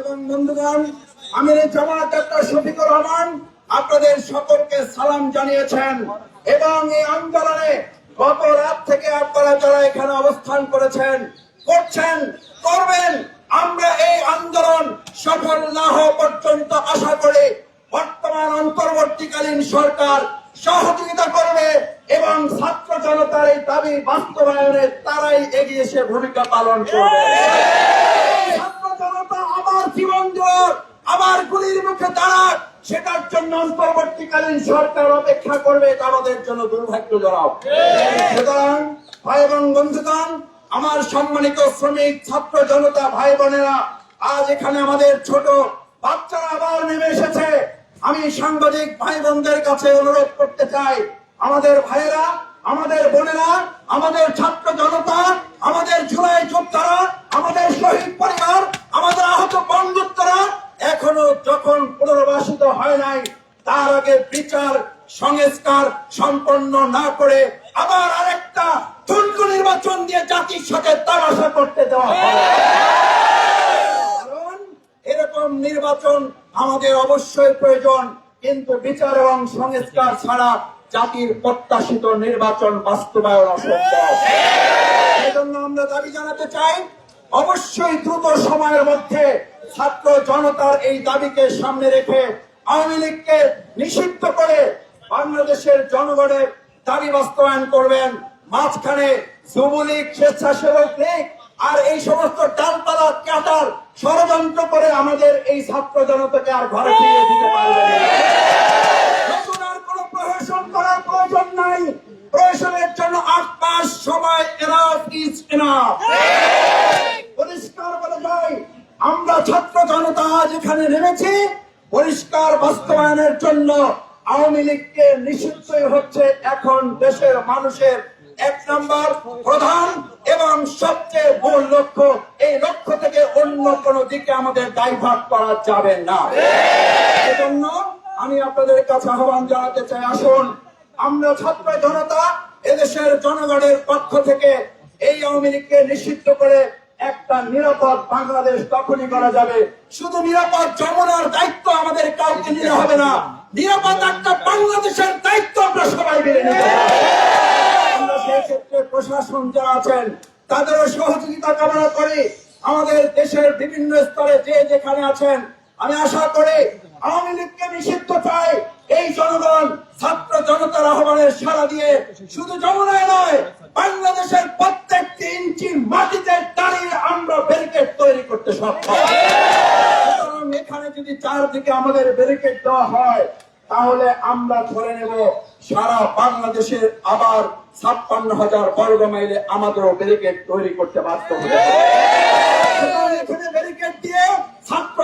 এবং বন্ধুগণ, আমির জামাত ডাক্তার শফিকুর রহমান আপনাদের সকলকে সালাম জানিয়েছেন এবং এই আন্দোলনে গত রাত থেকে আপনারা যারা এখানে অবস্থান করেছেন, করছেন, করবেন, আমরা এই আন্দোলন সফল না হওয়া পর্যন্ত আশা করি বর্তমান অন্তর্বর্তীকালীন সরকার সহযোগিতা করবে এবং ছাত্র জনতার এই দাবি বাস্তবায়নে তারাই এগিয়ে এসে ভূমিকা পালন করবে। আবার আবার গুলির মুখে দাঁড়াক, সেটার জন্য অন্তর্বর্তীকালীন সরকার অপেক্ষা করবে, এটা আমাদের জন্য দুর্ভাগ্যজনক সুতরাং, ভাই এবং বন্ধুগণ, আমার সম্মানিত শ্রমিক, ছাত্র জনতা, ভাই বোনেরা, আজ এখানে আমাদের ছোট বাচ্চারা আবার নেমে এসেছে। আমি সাংবাদিক ভাই বোনদের কাছে অনুরোধ করতে চাই, আমাদের ভাইয়েরা আমাদের বোনেরা, আমাদের ছাত্র জনতা, আমাদের জুলাই যোদ্ধারা আমাদের শহীদ পরিবার, আমাদের আহত বন্ধুত্বরা এখনও যখন পুনর্বাসিত হয় নাই, তার আগে বিচার, সংস্কার সম্পন্ন না করে আবার আরেকটা ঠুনকু নির্বাচন দিয়ে জাতির সাথে তামাশা করতে দেওয়া কারণ এরকম নির্বাচন আমাদের অবশ্যই প্রয়োজন, কিন্তু বিচার এবং সংস্কার ছাড়া জাতির প্রত্যাশিত নির্বাচন বাস্তবায়ন অসম্ভব। আমরা দাবি জানাতে চাই, অবশ্যই দ্রুত সময়ের মধ্যে ছাত্র জনতার এই দাবিকে সামনে রেখে আওয়ামী লীগকে নিষিদ্ধ করে বাংলাদেশের জনগণের দাবি বাস্তবায়ন করবেন। মাঝখানে যুবলীগ, স্বেচ্ছাসেবক লীগ আর এই সমস্ত ডালপালা কাটার ষড়যন্ত্র করে আমাদের এই ছাত্র জনতাকে আর ঘরে ফিরিয়ে দিতে পারবে না। করার প্রয়োজন নাই। প্রহসনের জন্য আট মাস সময় এনাফ ইজ এনাফ। পরিষ্কার বলে যাই, আমরা ছাত্র জনতা এখানে নেমেছি। পরিষ্কার বাস্তবায়নের জন্য আওয়ামী লীগকে নিষিদ্ধই হচ্ছে এখন দেশের মানুষের এক নম্বর প্রধান এবং সবচেয়ে মূল লক্ষ্য। এই লক্ষ্য থেকে অন্য কোন দিকে আমাদের ডাইভার্ট করা যাবে না। সেজন্য আমি আপনাদের কাছে আহ্বান জানাতে চাই, আসুন। আমরা ছাত্র জনতা এদেশের জনগণের পক্ষ থেকে এই আওয়ামী লীগকে নিষিদ্ধ করে একটা নিরাপদ বাংলাদেশ তখনই করা যাবে। শুধু নিরাপদ যমুনার দায়িত্ব আমাদের কাউকে নিতে হবে না, নিরাপদ একটা বাংলাদেশের দায়িত্ব আমরা সবাই মিলে নিতে আমরা ক্ষেত্রে প্রশাসন যারা আছেন, তাদেরও সহযোগিতা কামনা করি। আমাদের দেশের বিভিন্ন স্তরে যে যেখানে আছেন, আমি আশা করি আওয়ামী লীগকে নিষিদ্ধ চাই। এই জনগণ ছাত্র জনতার আহ্বানের সাড়া দিয়ে শুধু যমুনায় নয়, বাংলাদেশের মাটিতে দাঁড়িয়ে আমরা ব্যারিকেড তৈরি করতে সক্ষম। এখানে যদি চারদিকে আমাদের ব্যারিকেড দেওয়া হয়, তাহলে আমরা ধরে নেব সারা বাংলাদেশের আবার ছাপ্পান্ন হাজার বর্গ মাইলে আমাদেরও ব্যারিকেড তৈরি করতে বাধ্য হবে সুতরাং এখানে ব্যারিকেড দিয়ে ছাত্র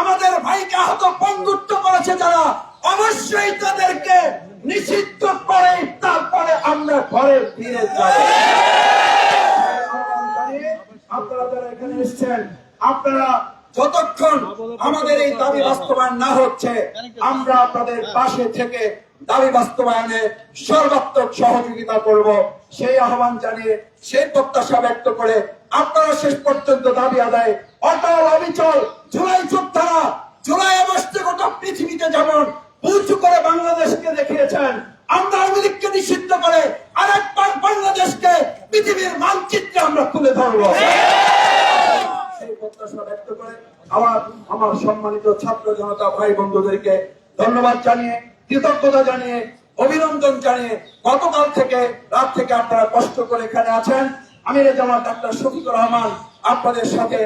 আমাদের ভাইকে আহত বন্ধুত্ব করেছে যারা অবশ্যই তাদেরকে নিষিদ্ধ করে তারপরে আমরা ঘরে ফিরে যাব। আপনারা যারা এখানে এসেছেন, আপনারা যতক্ষণ আমাদের এই দাবি বাস্তবায়ন না হচ্ছে, আমরা আপনাদের পাশে থেকে দাবি বাস্তবায়নে সর্বাত্মক সহযোগিতা করব। সেই আহ্বান জানিয়ে সেই প্রত্যাশা ব্যক্ত করে আপনারা শেষ পর্যন্ত দাবি আদায়। অটল, অবিচল, জুলাই যোদ্ধারা জুলাই আগস্টে গোটা পৃথিবীতে যেমন উঁচু করে বাংলাদেশকে দেখিয়েছেন, আমরা আওয়ামী নিষিদ্ধ করে আরেকবার বাংলাদেশকে পৃথিবীর মানচিত্রে আমরা তুলে ধরবো। আমার সম্মানিত ছাত্র জনতা ভাই বন্ধুদেরকে ধন্যবাদ জানিয়ে, কৃতজ্ঞতা জানিয়ে, অভিনন্দন জানিয়ে গতকাল থেকে রাত থেকে আপনারা কষ্ট করে এখানে আছেন। আমির জামাত ডাক্তার শফিকুর রহমান আপনাদের সাথে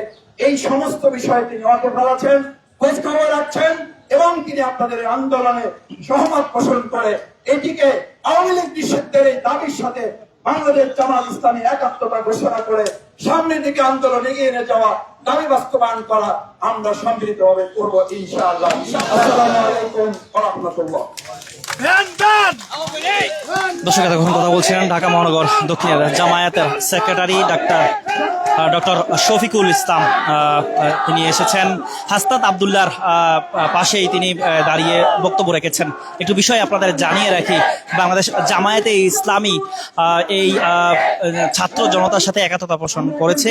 এই সমস্ত বিষয়ে তিনি অটল আছেন, খোঁজ খবর রাখছেন এবং তিনি আপনাদের আন্দোলনে সহমত পোষণ করে এটিকে আওয়ামী লীগ নিষিদ্ধের এই দাবির সাথে বাংলাদেশ জামাত ইসলামী একাত্মতা ঘোষণা করে সামনের দিকে আন্দোলন এগিয়ে নিয়ে যাওয়া দাবি বাস্তবায়ন করা আমরা সম্মিলিত ভাবে করব ইনশাআল্লাহ। আসসালামু আলাইকুম রাহমাতুল্লাহ। দর্শক এতক্ষণ কথা বলছিলেন ঢাকা মহানগর দক্ষিণের জামায়াতের secretary doctor doctor Shafiqul Islam তিনি এসেছেন। হাস্তাত আবদুল্লার পাশেই তিনি দাঁড়িয়ে বক্তব্য রেখেছেন। একটু বিষয় আপনাদের জানিয়ে রাখি, বাংলাদেশ জামায়াতে ইসলামী এই ছাত্র জনতার সাথে একাত্মতা পোষণ করেছে,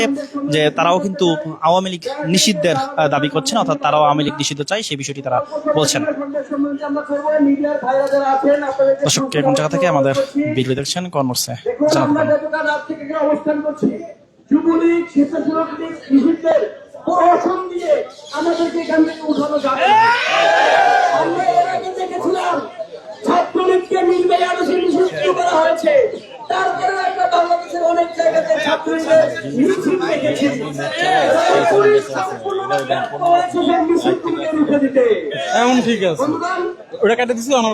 যে তারাও কিন্তু আওয়ামী লীগ নিষিদ্ধের দাবি করছেন, অর্থাৎ তারাও আওয়ামী লীগ নিষিদ্ধ চাই সেই বিষয়টি তারা বলছেন। দর্শক কোন জায়গা থেকে আমাদের ভিডিও দেখছেন কর্মসে জানাতে পারেন। যুবলীগ স্বেচ্ছাসেবক লীগ নিষিদ্ধের প্রহসন দিয়ে আমাদেরকে এখান থেকে উঠানো যাবে আমরা এর আগে দেখেছিলাম ছাত্রলীগকে মিলবে নিষিদ্ধ করা হয়েছে। তারপরে আমরা বাংলাদেশের অনেক জায়গাতে ছাত্রলীগের মিছিল দেখেছি। পুলিশ সম্পূর্ণভাবে রুখে দিতে। এমন ঠিক আছে। ওটা কেটে দিছিল আমার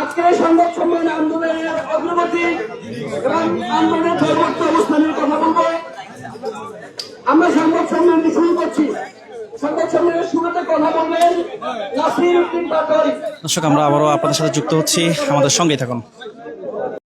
আজকের এই সংবাদ সম্মেলনে আন্দোলনের অগ্রগতি এবং আন্দোলনের পরবর্তী অবস্থানের কথা বলব। আমরা সংবাদ সম্মেলনটি শুরু করছি। দর্শক, আমরা আবারও আপনাদের সাথে যুক্ত হচ্ছি। আমাদের সঙ্গেই থাকুন।